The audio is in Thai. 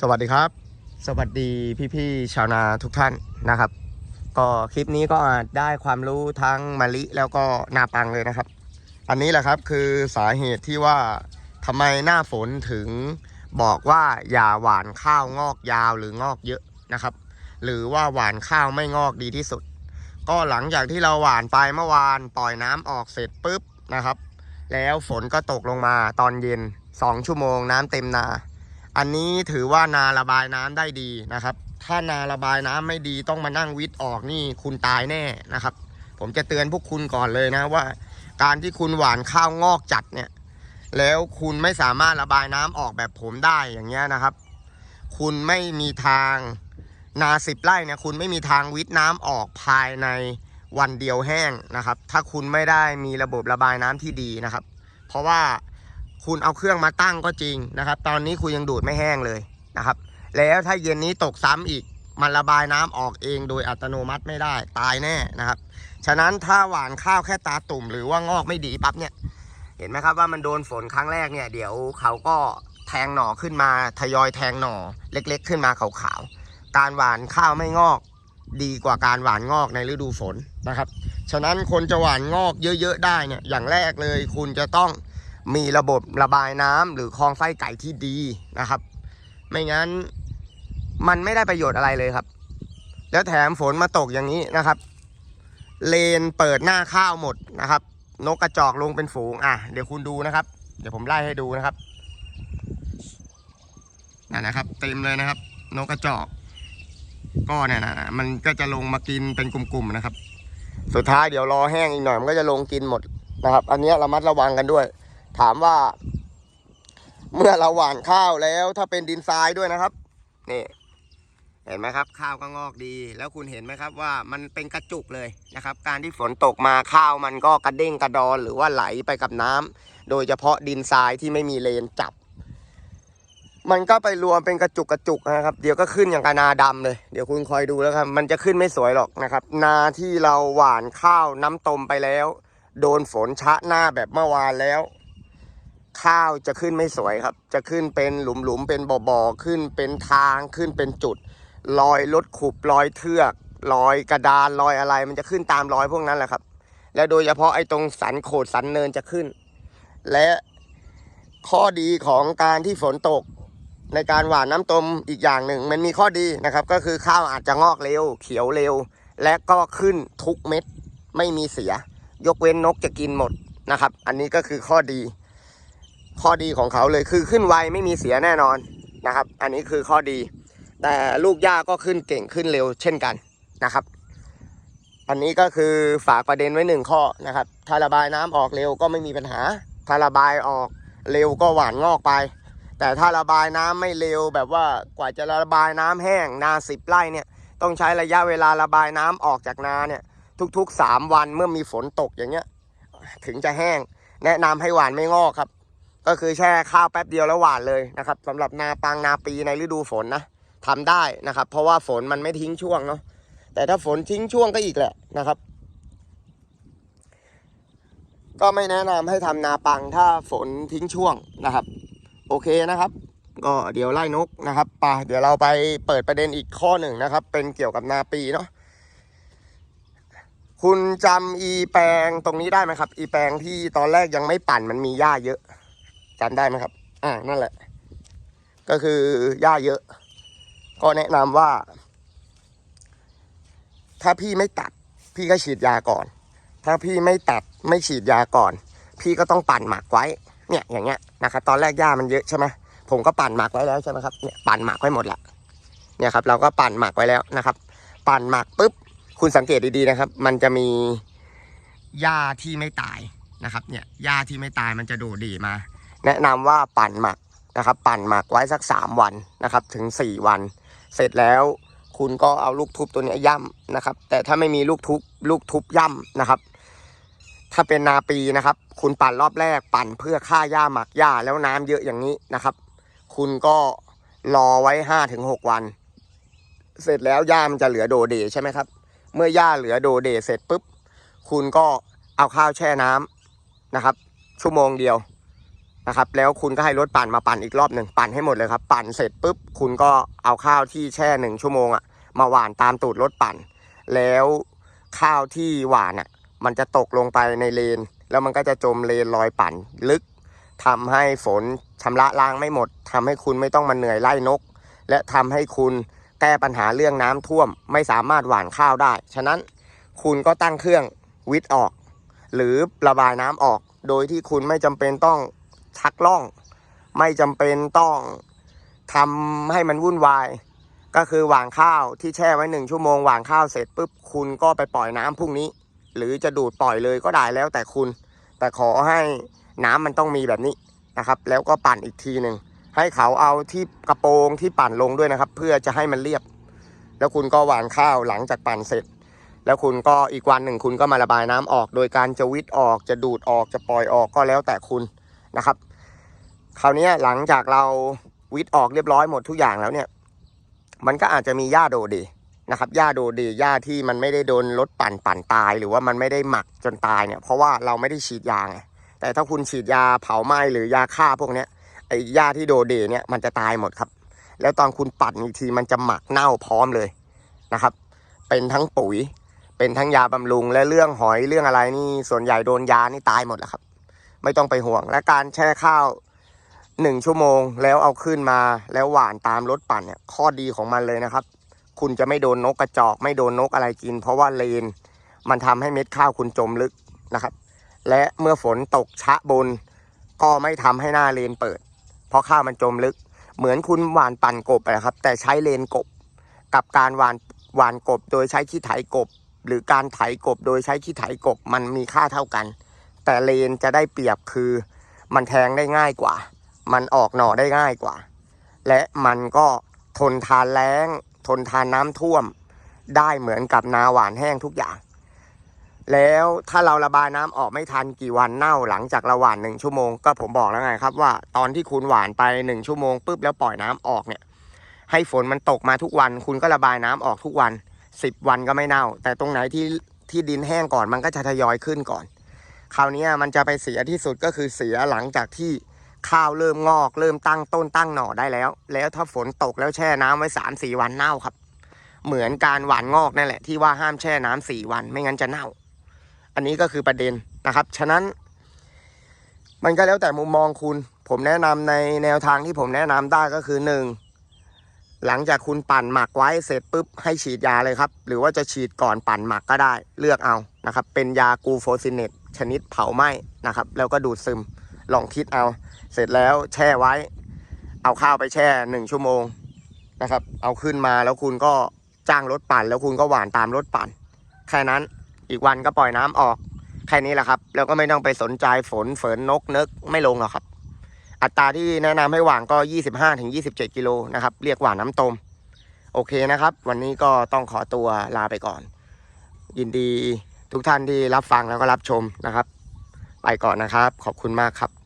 สวัสดีครับ สวัสดีพี่ๆชาวนาทุกท่านนะครับ ก็คลิปนี้ก็อาจได้ความรู้ทั้งมะลิแล้วก็นาปังเลยนะครับ อันนี้แหละครับคือสาเหตุที่ว่าทำไมหน้าฝนถึงบอกว่าอย่าหวานข้าวงอกยาวหรืองอกเยอะนะครับ หรือว่าหวานข้าวไม่งอกดีที่สุด ก็หลังจากที่เราหวานไปเมื่อวานปล่อยน้ำออกเสร็จปุ๊บนะครับ แล้วฝนก็ตกลงมาตอนเย็น 2 ชั่วโมงน้ำเต็มนา อันนี้ถือว่านาระบายน้ำได้ดีนะครับ ถ้านาระบายน้ำไม่ดีต้องมานั่งวิทย์ออกนี่คุณตายแน่นะครับ ผมจะเตือนพวกคุณก่อนเลยนะว่า การที่คุณหว่านข้าวงอกจัดเนี่ย แล้วคุณไม่สามารถระบายน้ำออกแบบผมได้อย่างเงี้ยนะครับ คุณไม่มีทางนาสิบไร่เนี่ยคุณไม่มีทางวิทย์น้ำออกภายในวันเดียวแห้งนะครับ ถ้าคุณไม่ได้มีระบบระบายน้ำที่ดีนะครับ เพราะว่า คุณเอาเครื่องมาตั้งก็จริงนะครับ ตอนนี้คุณยังดูดไม่แห้งเลยนะครับ แล้วถ้าเย็นนี้ตกซ้ำอีกมันระบายน้ำออกเองโดยอัตโนมัติไม่ได้ตายแน่นะครับ ฉะนั้นถ้าหวานข้าวแค่ตาตุ่มหรือว่างอกไม่ดีปั๊บเนี่ย เห็นไหมครับว่ามันโดนฝนครั้งแรกเนี่ย เดี๋ยวเขาก็แทงหน่อขึ้นมาทยอยแทงหน่อเล็ก ๆ ขึ้นมาขาวๆการหวานข้าวไม่งอกดีกว่าการหวานงอกในฤดูฝนนะครับ ฉะนั้นคนจะหวานงอกเยอะ ๆ ได้เนี่ยอย่างแรกเลยคุณจะต้อง มีระบบระบายน้ำหรือคลองไส้ไก่ที่ดีนะครับ ไม่งั้นมันไม่ได้ประโยชน์อะไรเลยครับ แล้วแถมฝนมาตกอย่างนี้นะครับ เลนเปิดหน้าข้าวหมดนะครับ นกกระจอกลงเป็นฝูงอะเดี๋ยวคุณดูนะครับ เดี๋ยวผมไล่ให้ดูนะครับนั่นนะครับ เต็มเลยนะครับ นกกระจอก ก็เนี่ยนะมันก็จะลงมากินเป็นกลุ่มๆนะครับ สุดท้ายเดี๋ยวรอแห้งอีกหน่อยมันก็จะลงกินหมดนะครับ อันนี้ยระมัดระวังกันด้วย ถามว่า เมื่อเราหว่านข้าวแล้ว ถ้าเป็นดินทรายด้วยนะครับนี่เห็นไหมครับ ข้าวก็งอกดี แล้วคุณเห็นไหมครับว่ามันเป็นกระจุกเลยนะครับ การที่ฝนตกมาข้าวมันก็กระเด้งกระดอนหรือว่าไหลไปกับน้ำโดยเฉพาะดินทรายที่ไม่มีเลนจับ มันก็ไปรวมเป็นกระจุกกระจุกนะครับ เดี๋ยวก็ขึ้นอย่างกบนาดำเลย เดี๋ยวคุณคอยดูแล้วครับ มันจะขึ้นไม่สวยหรอกนะครับ นาที่เราหว่านข้าวน้ำตมไปแล้ว โดนฝนชะหน้าแบบเมื่อวานแล้ว ข้าวจะขึ้นไม่สวยครับ จะขึ้นเป็นหลุมๆเป็นบ่อๆขึ้นเป็นทางขึ้นเป็นจุดรอยรถขุบรอยเทือกรอยกระดานรอยอะไร มันจะขึ้นตามรอยพวกนั้นแหละครับ และโดยเฉพาะไอ้ตรงสันโขดสันเนินจะขึ้น และข้อดีของการที่ฝนตกในการหว่านน้ำตมอีกอย่างหนึ่ง มันมีข้อดีนะครับ ก็คือข้าวอาจจะงอกเร็ว เขียวเร็ว และก็ขึ้นทุกเม็ดไม่มีเสีย ยกเว้นนกจะกินหมดนะครับ อันนี้ก็คือข้อดี ข้อดีของเขาเลยคือขึ้นไวไม่มีเสียแน่นอนนะครับ อันนี้คือข้อดี แต่ลูกหญ้าก็ขึ้นเก่งขึ้นเร็วเช่นกันนะครับ อันนี้ก็คือฝากประเด็นไว้หนึ่งข้อนะครับ ถ้าระบายน้ำออกเร็วก็ไม่มีปัญหา ถ้าระบายออกเร็วก็หวานงอกไป แต่ถ้าระบายน้ำไม่เร็วแบบว่ากว่าจะระบายน้ำแห้งนาสิบไร่เนี่ยต้องใช้ระยะเวลาระบายน้ำออกจากนาเนี่ยทุกๆ 3 วันเมื่อมีฝนตกอย่างเงี้ย ถึงจะแห้ง แนะนำให้หวานไม่งอกครับ ก็คือแช่ข้าวแป๊บเดียวแล้วหวานเลยนะครับสำหรับนาปังนาปีในฤดูฝนนะทำได้นะครับ เพราะว่าฝนมันไม่ทิ้งช่วงเนาะแต่ถ้าฝนทิ้งช่วงก็อีกแหละนะครับ ก็ไม่แนะนำให้ทำนาปังถ้าฝนทิ้งช่วงนะครับ โอเคนะครับ ก็เดี๋ยวไล่นกนะครับไปเดี๋ยวเราไปเปิดประเด็นอีกข้อหนึ่งนะครับ เป็นเกี่ยวกับนาปีเนาะคุณจำอีแปลงตรงนี้ได้ไหมครับ อีแปลงที่ตอนแรกยังไม่ปั่นมันมีหญ้าเยอะ จำได้ไหมครับ อ่านั่นแหละ ก็คือหญ้าเยอะ ก็แนะนำว่า ถ้าพี่ไม่ตัด พี่ก็ฉีดยาก่อน ถ้าพี่ไม่ตัดไม่ฉีดยาก่อน พี่ก็ต้องปั่นหมักไว้ เนี่ยอย่างเงี้ยนะครับตอนแรกหญ้ามันเยอะใช่ไหมผมก็ปั่นหมักไว้แล้วใช่ไหมครับเนี่ยปั่นหมักไว้หมดละเนี่ยครับ เราก็ปั่นหมักไว้แล้วนะครับ ปั่นหมักปุ๊บคุณสังเกตดีๆนะครับ มันจะมีหญ้าที่ไม่ตายนะครับ เนี่ยหญ้าที่ไม่ตายมันจะโดดดีมา แนะนำว่าปั่นหมักนะครับ ปั่นหมักไว้สักสามวันนะครับ ถึงสี่วัน เสร็จแล้วคุณก็เอาลูกทุบตัวนี้ย่ำนะครับ แต่ถ้าไม่มีลูกทุบลูกทุบย่ำนะครับ ถ้าเป็นนาปีนะครับ คุณปั่นรอบแรกปั่นเพื่อฆ่าหญ้าหมักหญ้าแล้วน้ำเยอะอย่างนี้นะครับ คุณก็รอไว้ห้าถึงหกวัน เสร็จแล้วหญ้ามันจะเหลือโดเดใช่ไหมครับ เมื่อหญ้าเหลือโดเดเสร็จปุ๊บ คุณก็เอาข้าวแช่น้ำนะครับ ชั่วโมงเดียว นะครับ แล้วคุณก็ให้รถปั่นมาปั่นอีกรอบหนึ่งปั่นให้หมดเลยครับ ปั่นเสร็จปุ๊บ คุณก็เอาข้าวที่แช่หนึ่งชั่วโมงอะมาหว่านตามตูดรถปั่น แล้วข้าวที่หว่านอะมันจะตกลงไปในเลน แล้วมันก็จะจมเลนลอยปั่นลึกทำให้ฝนชำระล้างไม่หมดทำให้คุณไม่ต้องมาเหนื่อยไล่นก และทำให้คุณแก้ปัญหาเรื่องน้ำท่วม ไม่สามารถหว่านข้าวได้ ฉะนั้นคุณก็ตั้งเครื่องวิทย์ออก หรือระบายน้ำออก โดยที่คุณไม่จำเป็นต้อง ชักล่อง ไม่จำเป็นต้องทำให้มันวุ่นวาย ก็คือหว่างข้าวที่แช่ไว้หนึ่งชั่วโมงหว่างข้าวเสร็จปุ๊บคุณก็ไปปล่อยน้ำพรุ่งนี้ หรือจะดูดปล่อยเลยก็ได้แล้วแต่คุณ แต่ขอให้น้ำมันต้องมีแบบนี้นะครับ แล้วก็ปั่นอีกทีหนึ่งให้เขาเอาที่กระโปรงที่ปั่นลงด้วยนะครับ เพื่อจะให้มันเรียบ แล้วคุณก็หว่านข้าวหลังจากปั่นเสร็จ แล้วคุณก็อีกวันหนึ่งคุณก็มาระบายน้ำออก โดยการจะวิทย์ออกจะดูดออกจะปล่อยออกก็แล้วแต่คุณนะครับ คราวนี้หลังจากเราวิทย์ออกเรียบร้อยหมดทุกอย่างแล้วเนี่ย มันก็อาจจะมีหญ้าโดเดนะครับหญ้าโดเดหญ้าที่มันไม่ได้โดนรถปั่นปั่นตาย หรือว่ามันไม่ได้หมักจนตายเนี่ย เพราะว่าเราไม่ได้ฉีดยาไงแต่ถ้าคุณฉีดยาเผาไหม้หรือยาฆ่าพวกเนี้ยไอ้หญ้าที่โดเดเนี่ยมันจะตายหมดครับ แล้วตอนคุณปั่นอีกทีมันจะหมักเน่าพร้อมเลยนะครับ เป็นทั้งปุ๋ย เป็นทั้งยาบำรุงและเรื่องหอยเรื่องอะไรนี่ส่วนใหญ่โดนยานี่ตายหมดแหละครับ ไม่ต้องไปห่วงและการแช่ข้าว หนึ่งชั่วโมงแล้วเอาขึ้นมาแล้วหวานตามรถปั่นเนี่ยข้อดีของมันเลยนะครับ คุณจะไม่โดนนกกระจอก ไม่โดนนกอะไรกิน เพราะว่าเลน มันทำให้เม็ดข้าวคุณจมลึกนะครับ และเมื่อฝนตกชะบน ก็ไม่ทำให้หน้าเลนเปิด เพราะข้าวมันจมลึก เหมือนคุณหวานปั่นกบนะครับ แต่ใช้เลนกบ กับการหวานหวานกบโดยใช้ขี้ไถกบ หรือการไถกบโดยใช้ขี้ไถกบมันมีค่าเท่ากัน แต่เลนจะได้เปรียบคือ มันแทงได้ง่ายกว่า มันออกหน่อได้ง่ายกว่า และมันก็ทนทานแล้ง ทนทานน้ำท่วม ได้เหมือนกับนาหวานแห้งทุกอย่าง แล้วถ้าเราระบายน้ำออกไม่ทันกี่วันเน่าหลังจากเราหว่านหนึ่งชั่วโมงก็ผมบอกแล้วไงครับว่าตอนที่คุณหว่านไปหนึ่งชั่วโมงปุ๊บแล้วปล่อยน้ำออกเนี่ย ให้ฝนมันตกมาทุกวัน คุณก็ระบายน้ำออกทุกวันสิบวันก็ไม่เน่า แต่ตรงไหนที่ที่ดินแห้งก่อนมันก็จะทยอยขึ้นก่อน คราวนี้มันจะไปเสียที่สุดก็คือเสียหลังจากที่ ข้าวเริ่มงอกเริ่มตั้งต้นตั้งหน่อได้แล้ว แล้วถ้าฝนตกแล้วแช่น้ำไว้สามสี่วันเน่าครับ เหมือนการหว่านงอกนั่นแหละที่ว่าห้ามแช่น้ำสี่วันไม่งั้นจะเน่า อันนี้ก็คือประเด็นนะครับ ฉะนั้น มันก็แล้วแต่มุมมองคุณ ผมแนะนำในแนวทางที่ผมแนะนำได้ก็คือหนึ่งหลังจากคุณปั่นหมักไว้เสร็จปุ๊บให้ฉีดยาเลยครับ หรือว่าจะฉีดก่อนปั่นหมักก็ได้ เลือกเอานะครับ เป็นยากูโฟซินเนตชนิดเผาไหม้นะครับ แล้วก็ดูดซึม ลองคิดเอา เสร็จแล้วแช่ไว้ เอาข้าวไปแช่หนึ่งชั่วโมงนะครับ เอาขึ้นมาแล้วคุณก็จ้างรถปั่น แล้วคุณก็หว่านตามรถปั่น แค่นั้นอีกวันก็ปล่อยน้ำออก แค่นี้แหละครับ แล้วก็ไม่ต้องไปสนใจฝนฝนนกเนึกไม่ลงหรอกครับ อัตราที่แนะนำให้หว่านก็ 25-27 กิโลนะครับ เรียกหว่านน้ำตม โอเคนะครับ วันนี้ก็ต้องขอตัวลาไปก่อน ยินดีทุกท่านที่รับฟังแล้วก็รับชมนะครับ ไปก่อนนะครับ ขอบคุณมากครับ